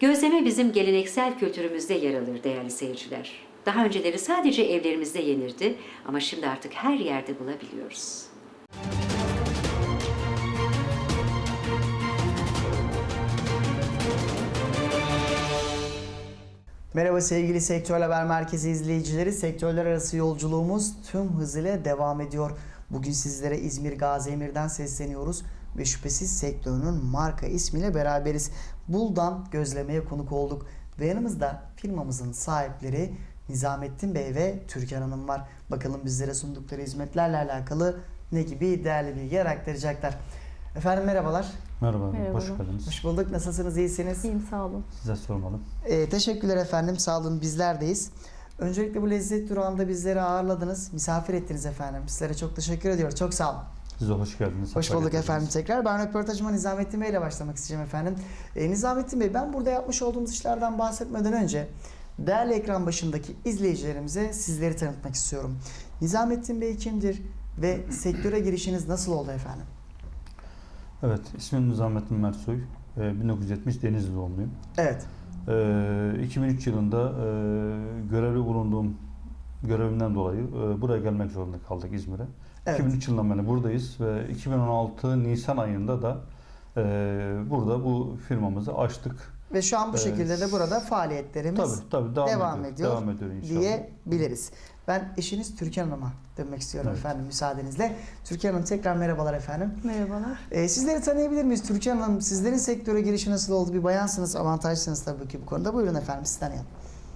Gözleme bizim geleneksel kültürümüzde yer alır değerli seyirciler. Daha önceleri sadece evlerimizde yenirdi ama şimdi artık her yerde bulabiliyoruz. Merhaba sevgili Sektör Haber Merkezi izleyicileri. Sektörler arası yolculuğumuz tüm hızıyla devam ediyor. Bugün sizlere İzmir Gazi Emir'den sesleniyoruz ve şüphesiz sektörünün marka ismiyle beraberiz. Buldan gözlemeye konuk olduk ve yanımızda firmamızın sahipleri Nizamettin Bey ve Türkan Hanım var. Bakalım bizlere sundukları hizmetlerle alakalı ne gibi değerli bilgiler aktaracaklar. Efendim merhabalar. Merhaba, Merhaba. hoş geldiniz. Hoş bulduk. Nasılsınız? İyisiniz? İyiyim sağ olun. Size sormalım. Ee, teşekkürler efendim. Sağ olun. Bizlerdeyiz. Öncelikle bu lezzet durağında bizleri ağırladınız. Misafir ettiniz efendim. Sizlere çok teşekkür ediyoruz. Çok sağ olun. Size hoş geldiniz. Hoş bulduk efendim tekrar. Ben röportajıma Nizamettin Bey ile başlamak isteyeceğim efendim. Ee, Nizamettin Bey ben burada yapmış olduğumuz işlerden bahsetmeden önce değerli ekran başındaki izleyicilerimize sizleri tanıtmak istiyorum. Nizamettin Bey kimdir ve sektöre girişiniz nasıl oldu efendim? Evet, ismim Nizamettin Mersoy. Ee, 1970 Denizli doğumluyum. Evet. Ee, 2003 yılında e, görevli bulunduğum görevimden dolayı e, buraya gelmek zorunda kaldık İzmir'e. Evet. 2003 yılından beri buradayız ve 2016 Nisan ayında da e, burada bu firmamızı açtık. Ve şu an bu Evet. şekilde de burada faaliyetlerimiz Tabii tabii devam, devam ediyor. ediyor Devam ediyor inşallah. diyebiliriz. Ben eşiniz Türkan Hanım'a dönmek istiyorum Evet. efendim müsaadenizle. Türkan Hanım tekrar merhabalar efendim. Merhabalar. Ee, sizleri tanıyabilir miyiz Türkan Hanım? Sizlerin sektöre girişi nasıl oldu? Bir bayansınız, avantajlısınız tabii ki bu konuda. Buyurun efendim sizi tanıyalım.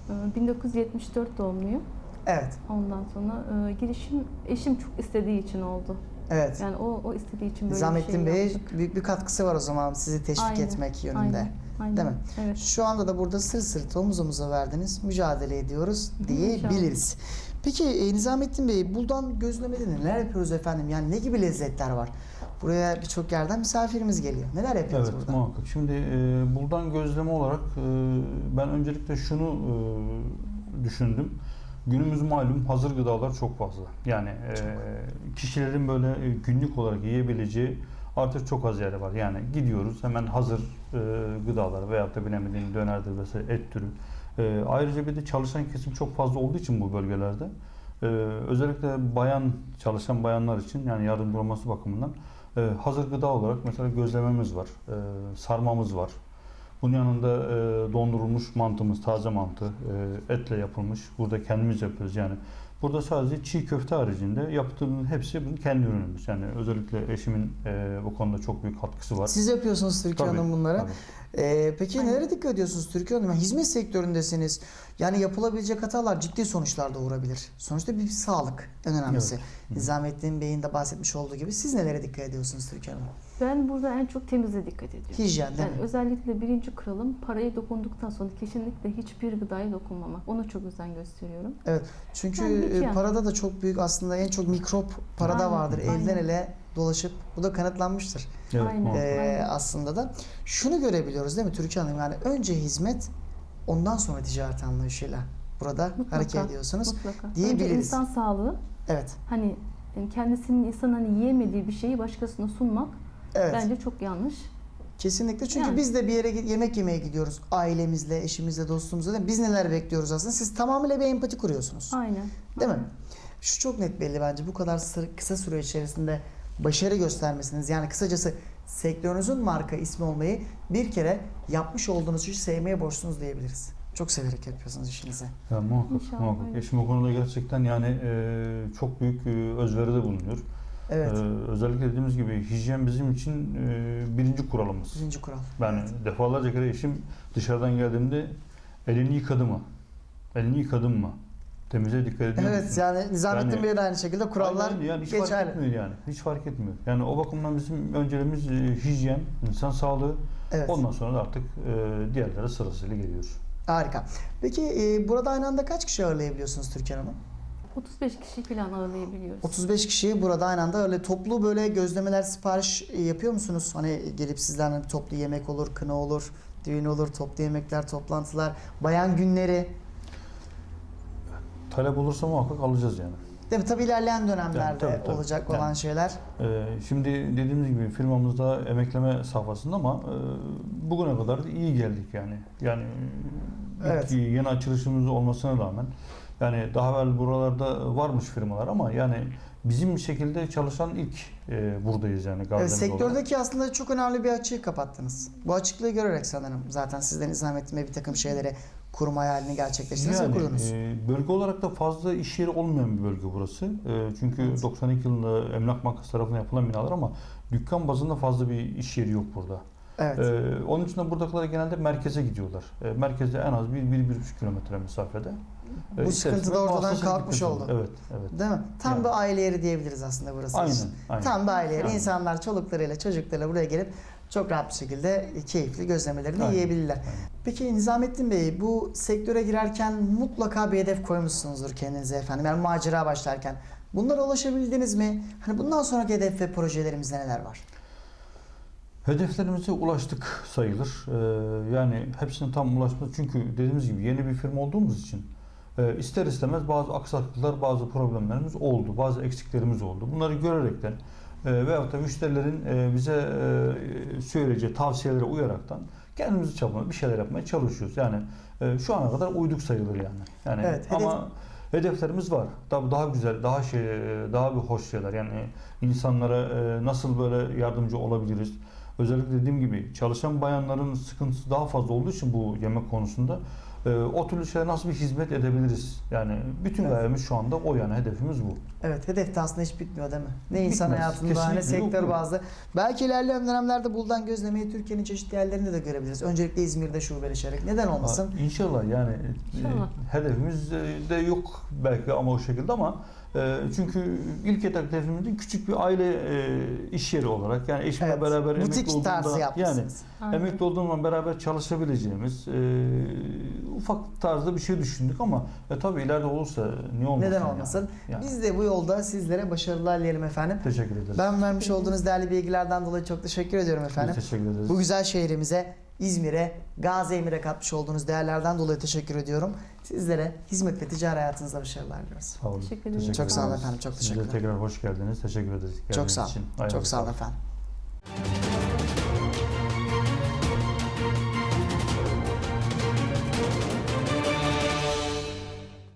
Ee, 1974 doğumluyum. Evet, Ondan sonra e, girişim eşim çok istediği için oldu. evet. Yani o o istediği için böyle Nizamettin bir şey Bey'e yaptık. büyük bir katkısı var o zaman sizi teşvik Aynen, etmek yönünde. Aynen. Aynen. Değil mi? Evet. Şu anda da burada sır sırt omuz omuza verdiniz, mücadele ediyoruz diyebiliriz. Peki e, Nizamettin Bey, buradan gözlemede neler yapıyoruz efendim? Yani ne gibi lezzetler var? Buraya birçok yerden misafirimiz geliyor. Neler yapıyoruz Evet burada? muhakkak. Şimdi e, buradan gözleme olarak e, ben öncelikle şunu e, düşündüm. Günümüz malum hazır gıdalar çok fazla. Yani e, kişilerin böyle e, günlük olarak yiyebileceği artık çok az yer var. Yani gidiyoruz hemen hazır e, gıdalar veyahut da bilemediğim dönerdir vesaire et türü. E, ayrıca bir de çalışan kesim çok fazla olduğu için bu bölgelerde e, özellikle bayan çalışan bayanlar için yani yardımcı olması bakımından e, hazır gıda olarak mesela gözlememiz var, e, sarmamız var. Bunun yanında e, dondurulmuş mantımız, taze mantı, e, etle yapılmış. Burada kendimiz yapıyoruz yani. Burada sadece çiğ köfte haricinde yaptığımız hepsi bizim kendi ürünümüz. Yani özellikle eşimin e, bu konuda çok büyük katkısı var. Siz yapıyorsunuz Türkan Tabii, Hanım bunları. tabii. Ee, peki Aynen. nelere dikkat ediyorsunuz Türkan Hanım? Yani hizmet sektöründesiniz. Yani yapılabilecek hatalar ciddi sonuçlar doğurabilir. Sonuçta bir sağlık en önemlisi. Evet. Nizamettin Bey'in de bahsetmiş olduğu gibi siz nelere dikkat ediyorsunuz Türkan Hanım? Ben burada en çok temize dikkat ediyorum. Hijyen değil Yani mi? özellikle birinci kuralım paraya dokunduktan sonra kesinlikle hiçbir gıdaya dokunmamak. Ona çok özen gösteriyorum. Evet. Çünkü Yani iki e, parada da çok büyük aslında en çok mikrop parada Aynen, vardır. aynen. Elden ele dolaşıp bu da kanıtlanmıştır. Evet, Aynen. Ee, Aynen. aslında da şunu görebiliyoruz değil mi Türkan Hanım? Yani önce hizmet ondan sonra ticaret anlayışıyla burada Mutlaka, hareket ediyorsunuz. Mutlaka. diyebiliriz. Önce insan sağlığı. Evet. Hani kendisinin insan hani yiyemediği bir şeyi başkasına sunmak Evet. bence çok yanlış. Kesinlikle çünkü Yani. biz de bir yere yemek yemeye gidiyoruz ailemizle, eşimizle, dostumuzla. değil mi? Biz neler bekliyoruz aslında? Siz tamamıyla bir empati kuruyorsunuz. Aynen. Değil mi? aynen. Şu çok net belli bence bu kadar kısa süre içerisinde başarı göstermesiniz. Yani kısacası sektörünüzün marka ismi olmayı bir kere yapmış olduğunuz işi sevmeye borçlusunuz diyebiliriz. Çok severek yapıyorsunuz işinizi. Ya, muhakkak, İnşallah muhakkak. öyle. Eşim o konuda gerçekten yani e, çok büyük e, özveride bulunuyor. Evet. E, özellikle dediğimiz gibi hijyen bizim için e, birinci kuralımız. Birinci kural. Ben defalarca kere eşim dışarıdan geldiğimde elini yıkadı mı? Elini yıkadın mı? Temize dikkat ediyor Evet musun? yani Nizamettin Yani- Bey'e de aynı şekilde kurallar Aynen, yani hiç fark geçerli. etmiyor yani. Hiç fark etmiyor. Yani o bakımdan bizim önceliğimiz e, hijyen, insan sağlığı. Evet. Ondan sonra da artık e, diğerleri sırasıyla geliyor. Harika. Peki e, burada aynı anda kaç kişi ağırlayabiliyorsunuz Türkan Hanım? 35 kişi falan ağırlayabiliyoruz. 35 kişiyi burada aynı anda öyle toplu böyle gözlemeler sipariş e, yapıyor musunuz? Hani gelip sizden hani toplu yemek olur, kına olur, düğün olur, toplu yemekler, toplantılar, bayan günleri. Talep olursa muhakkak alacağız yani. Değil mi? Tabii ilerleyen dönemlerde tabii, tabii. olacak Yani- olan şeyler. Ee, şimdi dediğimiz gibi firmamızda emekleme safhasında ama e, bugüne kadar da iyi geldik yani. Yani e, Evet. ilk yeni açılışımız olmasına rağmen yani daha evvel buralarda varmış firmalar ama yani bizim şekilde çalışan ilk e, buradayız yani Evet, Gaziantep olarak. sektördeki aslında çok önemli bir açığı kapattınız. Bu açıklığı görerek sanırım zaten sizden Nizamettin Bey bir takım şeyleri kurma hayalini gerçekleştirdiniz ve Yani kurdunuz. e, bölge olarak da fazla iş yeri olmayan bir bölge burası. E, çünkü Evet. 92 yılında Emlak Bankası tarafından yapılan binalar ama dükkan bazında fazla bir iş yeri yok burada. Evet. Ee, onun için de buradakiler genelde merkeze gidiyorlar. Ee, merkezde en az 1-1,5 kilometre mesafede. Ee, Bu sıkıntı da ortadan kalkmış oldu. Evet, evet. Değil mi? Tam Yani. bir aile yeri diyebiliriz aslında burası Aynen, için. aynen. Tam bir aile yeri. Aynen. İnsanlar çoluklarıyla, çocuklarıyla buraya gelip çok rahat bir şekilde keyifli gözlemelerini Aynen, yiyebilirler. aynen. Peki Nizamettin Bey bu sektöre girerken mutlaka bir hedef koymuşsunuzdur kendinize efendim. Yani macera başlarken. Bunlara ulaşabildiniz mi? Hani bundan sonraki hedef ve projelerimizde neler var? Hedeflerimize ulaştık sayılır. Ee, yani hepsine tam ulaşmak çünkü dediğimiz gibi yeni bir firma olduğumuz için e, ister istemez bazı aksaklıklar, bazı problemlerimiz oldu, bazı eksiklerimiz oldu. Bunları görerekten e, veyahut da müşterilerin e, bize e, söyleyeceği tavsiyelere uyaraktan kendimizi çabalamak, bir şeyler yapmaya çalışıyoruz. Yani e, şu ana kadar uyduk sayılır yani. Yani Evet, hedef- ama hedeflerimiz var. Daha daha güzel, daha şey, daha bir hoş şeyler. Yani insanlara e, nasıl böyle yardımcı olabiliriz? Özellikle dediğim gibi çalışan bayanların sıkıntısı daha fazla olduğu için bu yemek konusunda e, o türlü şeylere nasıl bir hizmet edebiliriz? Yani bütün Evet. gayemiz şu anda o yani hedefimiz bu. Evet hedef de aslında hiç bitmiyor değil mi? Ne insan Bitmez, hayatında ne sektör bazlı. Belki ilerleyen dönemlerde buldan gözlemeyi Türkiye'nin çeşitli yerlerinde de görebiliriz. Öncelikle İzmir'de şubeleşerek. Neden olmasın? Ha, İnşallah yani e, hedefimiz de yok belki ama o şekilde ama çünkü ilk hedefimizde küçük bir aile e, iş yeri olarak yani eşimle Evet, beraber emekli butik olduğumda yani. Aynen. emekli olduğumdan beraber çalışabileceğimiz e, ufak tarzda bir şey düşündük ama e, tabii ileride olursa niye olmasın? Neden yani? olmasın? Yani. Biz de bu yolda sizlere başarılar dileyelim efendim. Teşekkür ederiz. Ben vermiş olduğunuz değerli bilgilerden dolayı çok teşekkür ediyorum efendim. Biz teşekkür ederiz. Bu güzel şehrimize, İzmir'e, Gazi Emir'e katmış olduğunuz değerlerden dolayı teşekkür ediyorum. Sizlere hizmet ve ticari hayatınızda başarılar diliyoruz. Sağ olun. Teşekkür ederim. Çok sağ olun efendim, çok Size teşekkürler. tekrar hoş geldiniz. Teşekkür ederiz. Çok sağ olun. için. Çok sağ olun efendim.